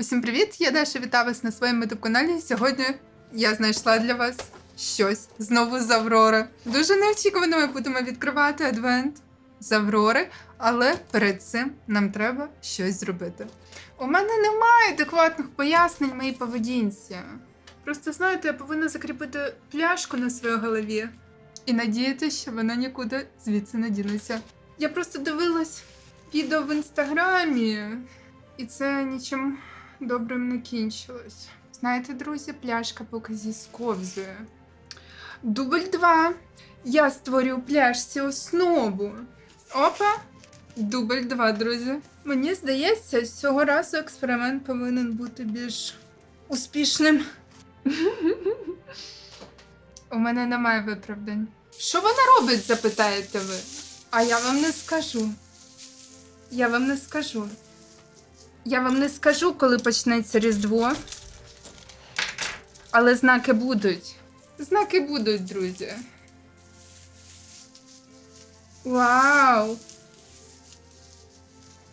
Усім привіт! Я Даша вітаю вас на своєму youtube каналі. Сьогодні я знайшла для вас щось знову з Аврори. Дуже неочікувано ми будемо відкривати адвент з Аврори, але перед цим нам треба щось зробити. У мене немає адекватних пояснень моїй поведінці. Просто знаєте, я повинна закріпити пляшку на своїй голові і надіятися, що вона нікуди звідси не дінеться. Я просто дивилась відео в інстаграмі, і це нічим добрим не кінчилось. Знаєте, друзі, пляшка поки зісковзує. Дубль 2. Я створю пляшці основу. Опа! Дубль 2, друзі. Мені здається, цього разу експеримент повинен бути більш успішним. У мене немає виправдань. Що вона робить, запитаєте ви? А я вам не скажу. Я вам не скажу. Я вам не скажу, коли почнеться Різдво. Але знаки будуть. Знаки будуть, друзі. Вау!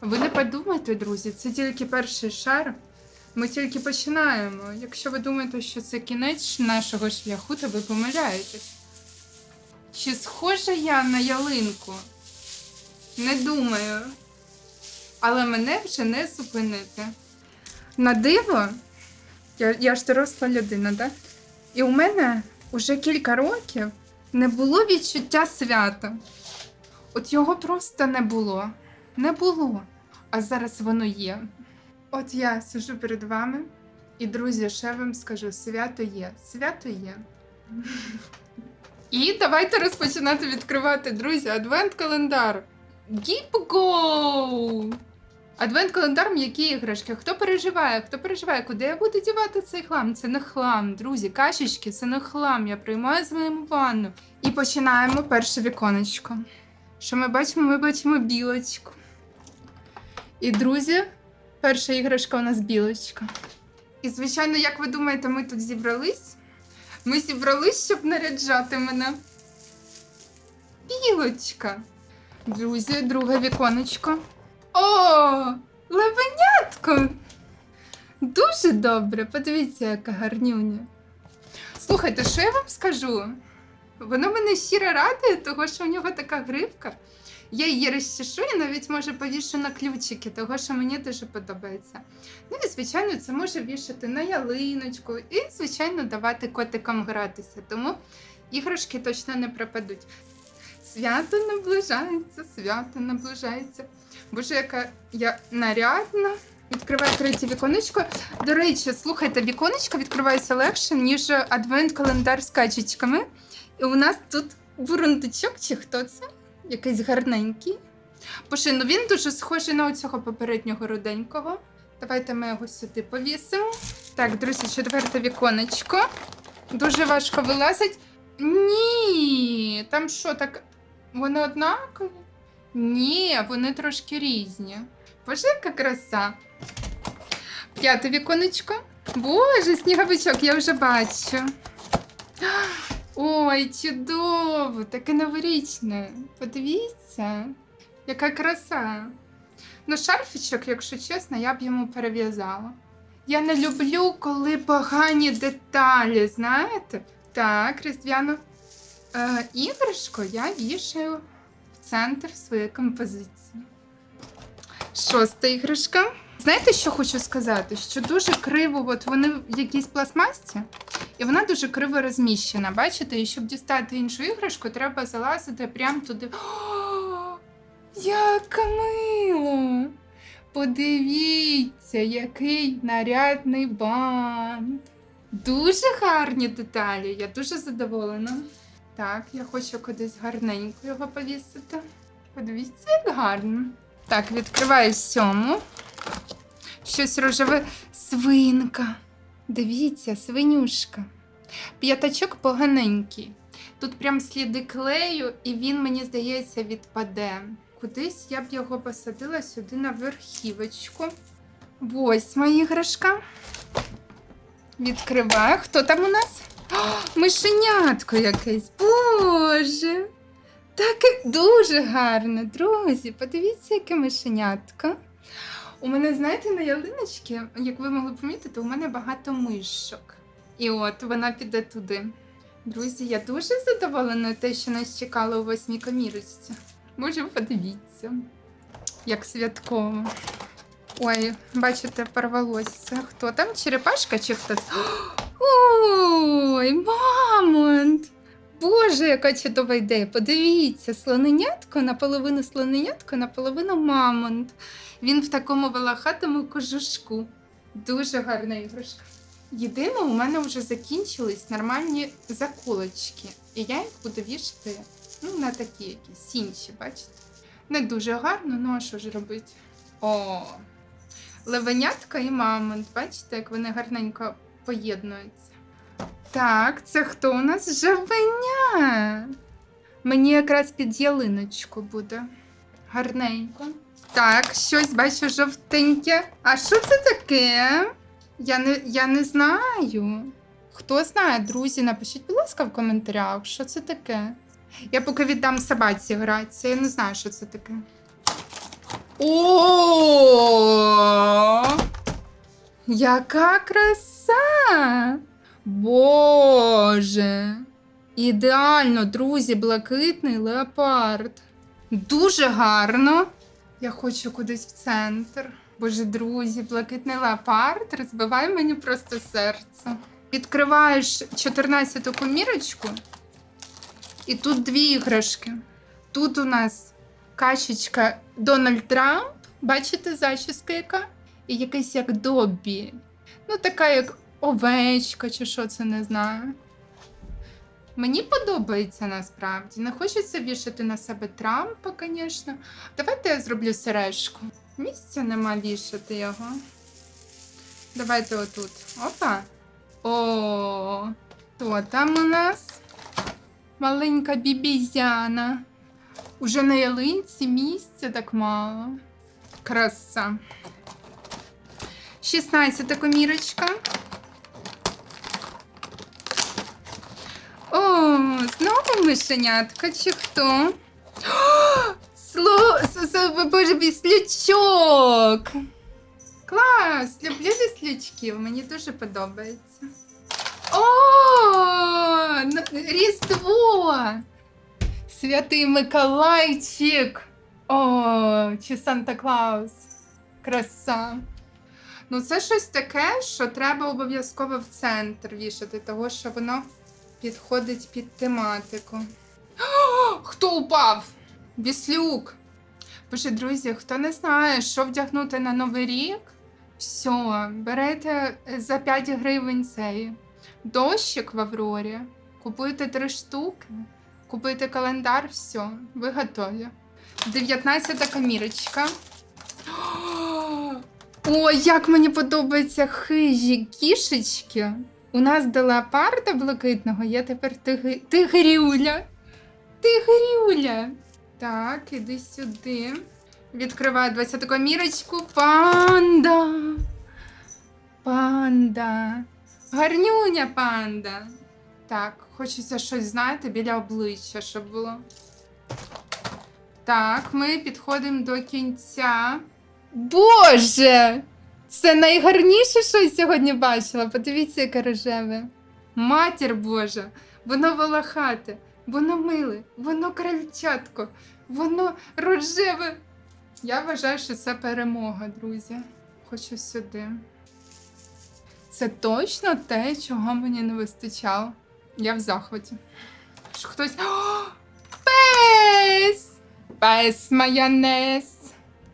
Ви не подумайте, друзі, це тільки перший шар. Ми тільки починаємо. Якщо ви думаєте, що це кінець нашого шляху, то ви помиляєтесь. Чи схожа я на ялинку? Не думаю. Але мене вже не зупинити. На диво, я, я ж доросла людина, так? І у мене уже кілька років не було відчуття свята. От його просто не було. Не було. А зараз воно є. От я сижу перед вами, і, друзі, ще вам скажу: свято є. Свято є. І давайте розпочинати відкривати, друзі, адвент-календар. Гіп гоу! Адвент-календар м'які іграшки. Хто переживає? Хто переживає, куди я буду дівати цей хлам? Це не хлам, друзі. Кашечки, це не хлам. Я приймаю з моєму ванну. І починаємо перше віконечко. Що ми бачимо? Ми бачимо білочку. І, друзі, перша іграшка у нас білочка. І, звичайно, як ви думаєте, ми тут зібрались? Ми зібрались, щоб наряджати мене. Білочка. Друзі, друге віконечко. О, левенятко! Дуже добре, подивіться, яка гарнюня. Слухайте, що я вам скажу? Воно мене щиро радує, того що у нього така гривка. Я її розчешу і навіть може повішу на ключики, того що мені дуже подобається. Ну і, звичайно, це може вішати на ялиночку і, звичайно, давати котикам гратися. Тому іграшки точно не пропадуть. Свято наближається, свято наближається. Боже, яка я нарядна. Відкриваю третє віконечко. До речі, слухайте, віконечко відкривається легше, ніж адвент-календар з качечками. І у нас тут бурундучок, чи хто це? Якийсь гарненький. Боже, ну він дуже схожий на оцього попереднього руденького. Давайте ми його сюди повісимо. Так, друзі, четверте віконечко. Дуже важко вилазить. Ні, там що, так. Вони однакові? Ні, вони трошки різні. Боже, яка краса. П'яте віконечко. Боже, сніговичок, я вже бачу. Ой, чудово, таке новорічне. Подивіться, яка краса. Ну, шарфічок, якщо чесно, я б йому перев'язала. Я не люблю, коли погані деталі, знаєте? Так, різдвяну е, іграшку я вішаю центр своєї композиції. Шоста іграшка. Знаєте, що хочу сказати? Що дуже криво, от вони в якійсь пластмасці, і вона дуже криво розміщена. Бачите, і щоб дістати іншу іграшку, треба залазити прямо туди. О, яка мило! Подивіться, який нарядний бант. Дуже гарні деталі, я дуже задоволена. Так, я хочу кудись гарненько його повісити. Подивіться, як гарно. Так, відкриваю сьому. Щось рожеве свинка. Дивіться, свинюшка. П'ятачок поганенький. Тут прям сліди клею, і він, мені здається, відпаде. Кудись я б його посадила сюди на верхівочку. Восьма іграшка. Відкриваю. Хто там у нас? Мишенятко якесь. Боже. Таке дуже гарне, друзі. Подивіться, яке мишенятко. У мене, знаєте, на ялиночці, як ви могли помітити, у мене багато мишок. І от вона піде туди. Друзі, я дуже задоволена те, що нас чекало у восьмій комірочці. Може, подивіться, як святково. Ой, бачите, порвалося. Хто там? Черепашка чи хтось? Ой, мамонт! Боже, яка чудова ідея! Подивіться, слоненятко, наполовину слоненятко, наполовину мамонт. Він в такому волохатому кожушку. Дуже гарна іграшка. Єдине, у мене вже закінчились нормальні заколочки. І я їх буду вішати ну, на такі якісь інші, бачите? Не дуже гарно, ну а що ж робити? О! Левенятка і мамонт. Бачите, як вони гарненько поєднуються. Так, це хто у нас? Жабеня. Мені якраз під ялиночку буде. Гарненько. Так, щось бачу жовтеньке. А що це таке? Я не, я не знаю. Хто знає, друзі, напишіть, будь ласка, в коментарях, що це таке. Я поки віддам собаці гратися, я не знаю, що це таке. О! Яка краса! Боже! Ідеально, друзі, блакитний леопард. Дуже гарно. Я хочу кудись в центр. Боже, друзі, блакитний леопард розбиває мені просто серце. Відкриваєш 14-ту комірочку, і тут дві іграшки. Тут у нас качечка Дональд Трамп. Бачите, зачіска яка? І якийсь як Доббі. Ну, така як овечка, чи що це не знаю. Мені подобається насправді. Не хочеться вішати на себе Трампа, звісно. Давайте я зроблю сережку. Місця нема вішати його. Давайте отут. Опа. О, хто там у нас? Маленька бібізяна. Уже на ялинці місця так мало. Краса. 16 комірочка. О, знову мишенятка чи хто? О, Сло... Боже, віслючок! Клас! Люблю віслючків, мені дуже подобається. О, Різдво! Святий Миколайчик! О, чи Санта Клаус. Краса. Ну, це щось таке, що треба обов'язково в центр вішати, того що воно підходить під тематику. О, хто упав? Віслюк. Боже, друзі, хто не знає, що вдягнути на Новий рік, все, берете за 5 гривень цей дощик в Аврорі, купуєте три штуки, купуєте календар, все, ви готові. 19-та камірочка. Ой, як мені подобаються хижі кішечки. У нас до леопарда блакитного є тепер тигри... тигрюля. Тигрюля. Так, іди сюди. Відкриваю 20 комірочку. Панда. Панда. Гарнюня панда. Так, хочеться щось, знаєте, біля обличчя, щоб було. Так, ми підходимо до кінця. Боже! Це найгарніше, що я сьогодні бачила. Подивіться, яке рожеве. Матір Божа, воно волохате, воно миле, воно крольчатко, воно рожеве. Я вважаю, що це перемога, друзі. Хочу сюди. Це точно те, чого мені не вистачало. Я в захваті. Що хтось. О, пес! Пес майонез!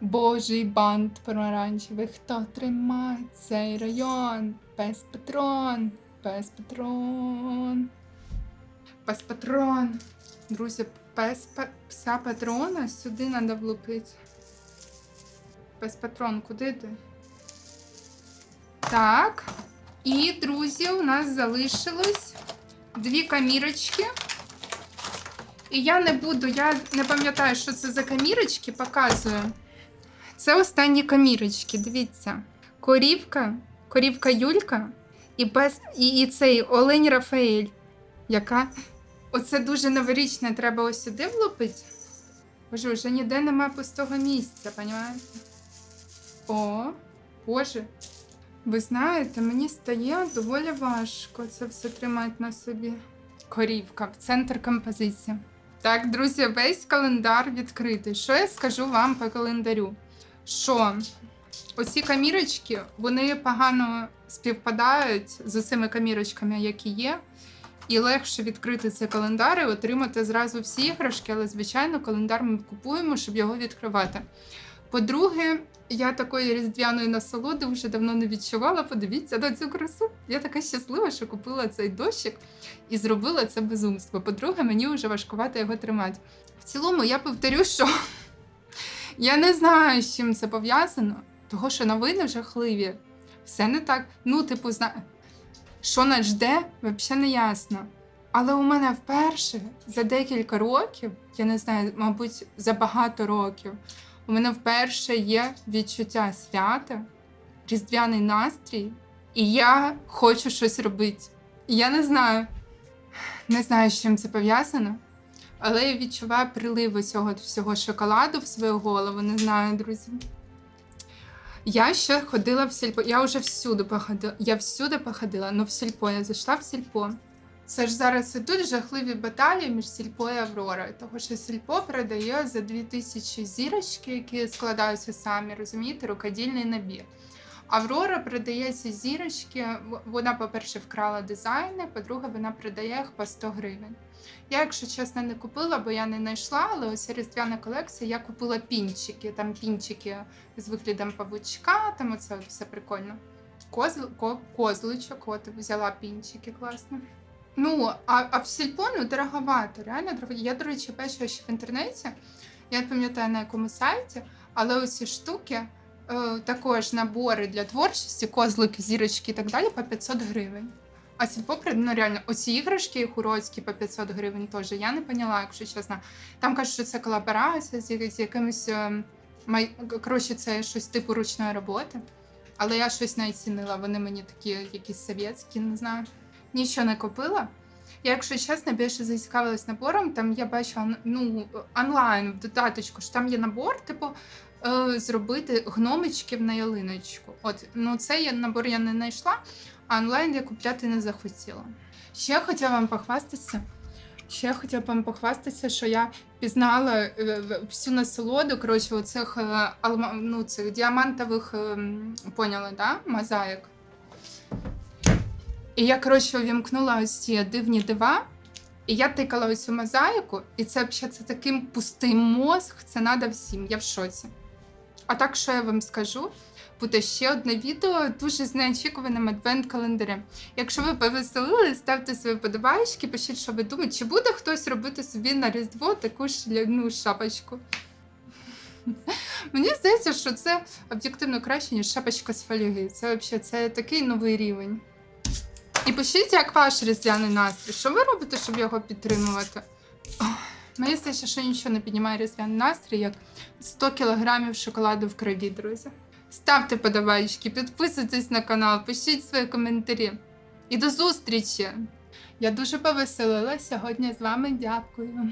Божий бант помаранчевий, хто тримає цей район? Пес патрон, пес патрон. Пес патрон. Друзі, пес пса патрона сюди треба влупити. Пес патрон, куди ти? Так. І, друзі, у нас залишилось дві камірочки. І я не буду, я не пам'ятаю, що це за камірочки, показую. Це останні камірочки, дивіться. Корівка, корівка Юлька і, пес, і, і цей Олень Рафаель. Яка? Оце дуже новорічне, треба ось сюди влупити. Боже, вже ніде нема пустого місця, понімаєте? О, Боже. Ви знаєте, мені стає доволі важко це все тримати на собі. Корівка в центр композиції. Так, друзі, весь календар відкритий. Що я скажу вам по календарю? Що оці камірочки, вони погано співпадають з цими камірочками, які є. І легше відкрити цей календар і отримати зразу всі іграшки, але, звичайно, календар ми купуємо, щоб його відкривати. По-друге, я такої різдвяної насолоди вже давно не відчувала. Подивіться на цю красу. Я така щаслива, що купила цей дощик і зробила це безумство. По-друге, мені вже важкувато його тримати. В цілому, я повторю, що я не знаю, з чим це пов'язано, того що новини жахливі. Все не так. Ну, типу, зна... що нас жде, взагалі не ясно. Але у мене вперше за декілька років, я не знаю, мабуть, за багато років, у мене вперше є відчуття свята, різдвяний настрій, і я хочу щось робити. Я не знаю, не знаю, з чим це пов'язано, але я відчуваю прилив цього всього шоколаду в свою голову. Не знаю, друзі. Я ще ходила в сільпо. Я вже всюди походила. Я всюди походила, ну в сільпо. Я зайшла в сільпо. Це ж зараз ідуть жахливі баталії між сільпо і Авророю, тому що сільпо передає за 2000 зірочки, які складаються самі, розумієте, рукодільний набір. Аврора продає ці зірочки. Вона, по-перше, вкрала дизайни, по-друге, вона продає їх по 100 гривень. Я, якщо чесно, не купила, бо я не знайшла, але ось різдвяна колекція, я купила пінчики. Там пінчики з виглядом павучка, там оце все прикольно. Козл, ко, козличок, от взяла пінчики, класно. Ну, а, а в сільпо ну, дороговато, реально дорого. Я, до речі, бачила ще в інтернеті, я не пам'ятаю на якому сайті, але оці штуки, також набори для творчості, козлики, зірочки і так далі по 500 гривень. А сільпо, ну реально, оці іграшки хуройські по 500 гривень теж. Я не поняла, якщо чесно. Там кажуть, що це колаборація з, з якимось. е, май... Коротше, це щось типу ручної роботи. Але я щось не оцінила. Вони мені такі якісь совєтські, не знаю. Нічого не купила. Я, якщо чесно, більше зацікавилась набором. Там я бачила ну, онлайн в додаточку, що там є набор, типу, е, зробити гномичків на ялиночку. От, ну цей я- набор я не знайшла, а онлайн я купляти не захотіла. Ще хотіла вам похвастатися. Ще я хотіла вам похвастатися, що я пізнала е, всю насолоду, коротше, оцих е, ну, цих діамантових, ем, поняли, да? мозаїк. І я, коротше, увімкнула ось ці дивні дива, і я тикала ось цю мозаїку, і це це таким пустий мозг, це надо всім, я в шоці. А так, що я вам скажу, буде ще одне відео дуже з неочікуваним адвент-календарем. Якщо ви повеселили, ставте свої подобаєчки, пишіть, що ви думаєте, чи буде хтось робити собі на Різдво таку шляну шапочку. Мені здається, що це об'єктивно краще, ніж шапочка з фольги. Це взагалі це такий новий рівень. І пишіть, як ваш різдвяний настрій. Що ви робите, щоб його підтримувати? Мені здається, що нічого не піднімає різдвяний настрій, як 100 кілограмів шоколаду в крові, друзі. Ставте подобайки, підписуйтесь на канал, пишіть свої коментарі. І до зустрічі! Я дуже повеселила сьогодні з вами. Дякую.